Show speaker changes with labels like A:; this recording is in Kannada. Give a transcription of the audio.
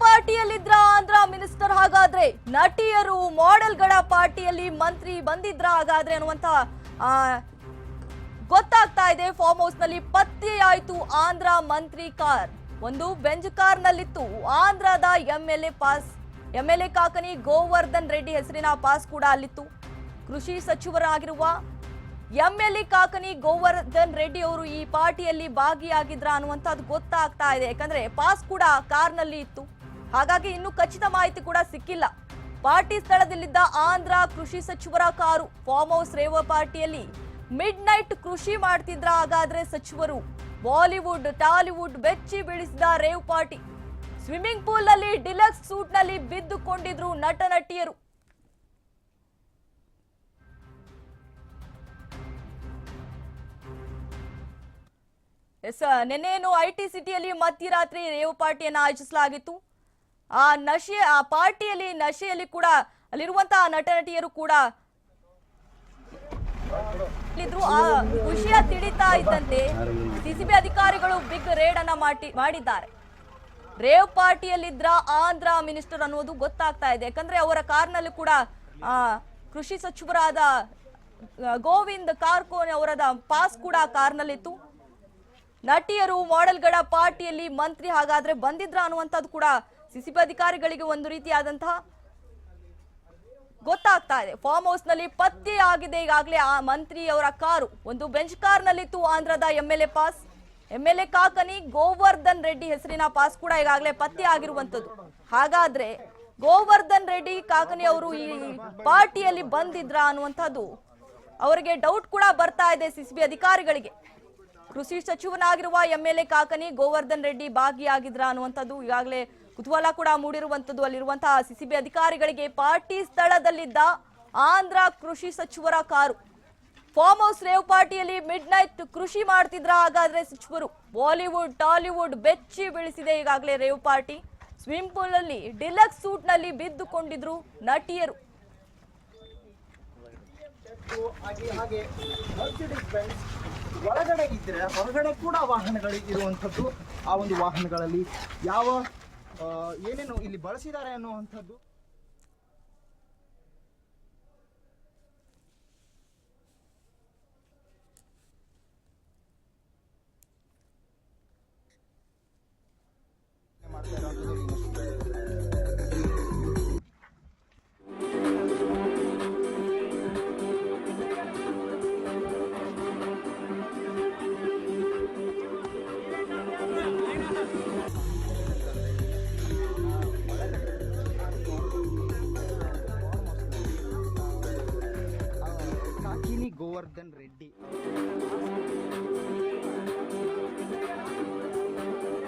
A: ಪಾರ್ಟಿಯಲ್ಲಿದ್ರ ಆಂಧ್ರ ಮಿನಿಸ್ಟರ್ ಹಾಗಾದ್ರೆ? ನಟಿಯರು ಮಾಡೆಲ್ಗಳ ಪಾರ್ಟಿಯಲ್ಲಿ ಮಂತ್ರಿ ಬಂದಿದ್ರ ಹಾಗಾದ್ರೆ ಅನ್ನುವಂತ ಗೊತ್ತಾಗ್ತಾ ಇದೆ. ಫಾರ್ಮ್ ಹೌಸ್ನಲ್ಲಿ ಪತ್ತೆಯಾಯ್ತು ಆಂಧ್ರ ಮಂತ್ರಿ ಕಾರ್. ಒಂದು ಬೆಂಜ್ ಕಾರ್ ನಲ್ಲಿತ್ತು ಆಂಧ್ರದ M pass M L A Kakani Govardhan Reddy ಹೆಸರಿನ ಪಾಸ್ ಕೂಡ ಅಲ್ಲಿತ್ತು. ಕೃಷಿ ಸಚಿವರಾಗಿರುವ M L A Kakani Govardhan Reddy ಅವರು ಈ ಪಾರ್ಟಿಯಲ್ಲಿ ಭಾಗಿಯಾಗಿದ್ರ ಅನ್ನುವಂಥದ್ದು ಗೊತ್ತಾಗ್ತಾ ಇದೆ. ಯಾಕಂದ್ರೆ ಪಾಸ್ ಕೂಡ ಕಾರ್ನಲ್ಲಿ ಇತ್ತು. ಹಾಗಾಗಿ ಇನ್ನು ಖಚಿತ ಮಾಹಿತಿ ಕೂಡ ಸಿಕ್ಕಿಲ್ಲ. ಪಾರ್ಟಿ ಸ್ಥಳದಲ್ಲಿದ್ದ ಆಂಧ್ರ ಕೃಷಿ ಸಚಿವರ ಕಾರು ಫಾರ್ಮ್ ಹೌಸ್ ರೇವ ಪಾರ್ಟಿಯಲ್ಲಿ ಮಿಡ್ ನೈಟ್ ಕೃಷಿ ಮಾಡ್ತಿದ್ರ ಹಾಗಾದ್ರೆ ಸಚಿವರು ಬಾಲಿವುಡ್, ಟಾಲಿವುಡ್ ಬೆಚ್ಚಿ ಬೀಳಿಸಿದ ರೇವ್ ಪಾರ್ಟಿ. ಸ್ವಿಮ್ಮಿಂಗ್ ಪೂಲ್ನಲ್ಲಿ ಡಿಲಕ್ಸ್ ಸೂಟ್ನಲ್ಲಿ ಬಿದ್ದುಕೊಂಡಿದ್ರು ನಟ ನಟಿಯರು ಎಸ್ ನಿನ್ನೆನು ಐ ಟಿ ಸಿಟಿಯಲ್ಲಿ ಮಧ್ಯರಾತ್ರಿ ರೇವ್ ಪಾರ್ಟಿಯನ್ನು ಆಯೋಜಿಸಲಾಗಿತ್ತು. ಆ ನಶೆ ಆ ಪಾರ್ಟಿಯಲ್ಲಿ ನಶೆಯಲ್ಲಿ ಕೂಡ ಅಲ್ಲಿರುವಂತಹ ನಟ ನಟಿಯರು ಕೂಡ ಆ ವಿಷಯ ತಿಳಿತಾ ಇದ್ದಂತೆ ಸಿಸಿಬಿ ಅಧಿಕಾರಿಗಳು ಬಿಗ್ ರೇಡ್ ಅನ್ನ ಮಾಡಿ ಮಾಡಿದ್ದಾರೆ. ರೇವ್ ಪಾರ್ಟಿಯಲ್ಲಿದ್ದ ಆಂಧ್ರ ಮಿನಿಸ್ಟರ್ ಅನ್ನೋದು ಗೊತ್ತಾಗ್ತಾ ಇದೆ. ಯಾಕಂದ್ರೆ ಅವರ ಕಾರ್ನಲ್ಲಿ ಕೂಡ ಆ, ಕೃಷಿ ಸಚಿವರಾದ ಗೋವಿಂದ್ ಕಾರ್ಕೋನ್ ಅವರದ ಪಾಸ್ ಕೂಡ ಕಾರ್ನಲ್ಲಿತ್ತು. ನಟಿಯರು ಮಾಡೆಲ್ಗಳ ಪಾರ್ಟಿಯಲ್ಲಿ ಮಂತ್ರಿ ಹಾಗಾದ್ರೆ ಬಂದಿದ್ರ ಅನ್ನುವಂಥದ್ದು ಕೂಡ ಸಿಸಿಬಿ ಅಧಿಕಾರಿಗಳಿಗೆ ಒಂದು ರೀತಿಯಾದಂತಹ ಗೊತ್ತಾಗ್ತಾ ಇದೆ. ಫಾರ್ಮ್ ಹೌಸ್ನಲ್ಲಿ ಪತ್ತೆ ಆಗಿದೆ ಈಗಾಗಲೇ ಆ ಮಂತ್ರಿಯವರ ಕಾರು. ಒಂದು ಬೆಂಚ್ ಕಾರ್ ನಲ್ಲಿತ್ತು ಆಂಧ್ರದ M L A pass. M L A Kakani Govardhan Reddy ಹೆಸರಿನ ಪಾಸ್ ಕೂಡ ಈಗಾಗಲೇ ಪತ್ತೆ ಆಗಿರುವಂತದ್ದು ಹಾಗಾದ್ರೆ ಗೋವರ್ಧನ್ ರೆಡ್ಡಿ ಕಾಕನಿ ಅವರು ಈ ಪಾರ್ಟಿಯಲ್ಲಿ ಬಂದಿದ್ರ ಅನ್ನುವಂಥದ್ದು ಅವರಿಗೆ ಡೌಟ್ ಕೂಡ ಬರ್ತಾ ಇದೆ ಸಿಸಿಬಿ ಅಧಿಕಾರಿಗಳಿಗೆ. ಕೃಷಿ ಸಚಿವನಾಗಿರುವ M L A Kakani Govardhan Reddy ಭಾಗಿಯಾಗಿದ್ರ ಅನ್ನುವಂಥದ್ದು ಈಗಾಗಲೇ ಕುತೂಹಲ ಕೂಡ ಮೂಡಿರುವಂಥದ್ದು. ಅಲ್ಲಿರುವಂತಹ ಸಿಸಿಬಿ ಅಧಿಕಾರಿಗಳಿಗೆ ಪಾರ್ಟಿ ಸ್ಥಳದಲ್ಲಿದ್ದ ಆಂಧ್ರ ಕೃಷಿ ಸಚಿವರ ಕಾರು. ಫಾರ್ಮ್ ಹೌಸ್ ರೇವ್ ಪಾರ್ಟಿಯಲ್ಲಿ ಮಿಡ್ ನೈಟ್ ಕೃಷಿ ಮಾಡ್ತಿದ್ರ ಹಾಗಾದ್ರೆ ಸಚಿವರು ಬಾಲಿವುಡ್, ಟಾಲಿವುಡ್ ಬೆಚ್ಚಿ ಬೀಳಿಸಿದೆ ಈಗಾಗಲೇ ರೇವ್ ಪಾರ್ಟಿ. ಸ್ವಿಮ್ಮಿಂಗ್ ಪೂಲ್ ಅಲ್ಲಿ ಡಿಲಕ್ಸ್ ಸೂಟ್ನಲ್ಲಿ ಬಿದ್ದುಕೊಂಡಿದ್ರು ನಟಿಯರು.
B: ಒಳಗಡೆ ಇದ್ದರೆ ಹೊರಗಡೆ ಕೂಡ ವಾಹನಗಳು ಇರುವಂಥದ್ದು. ಆ ಒಂದು ವಾಹನಗಳಲ್ಲಿ ಯಾವ ಏನೇನು ಇಲ್ಲಿ ಬಳಸಿದ್ದಾರೆ ಅನ್ನುವಂಥದ್ದು? ಕಾಕಿನಿ ಗೋವರ್ಧನ್ ರೆಡ್ಡಿ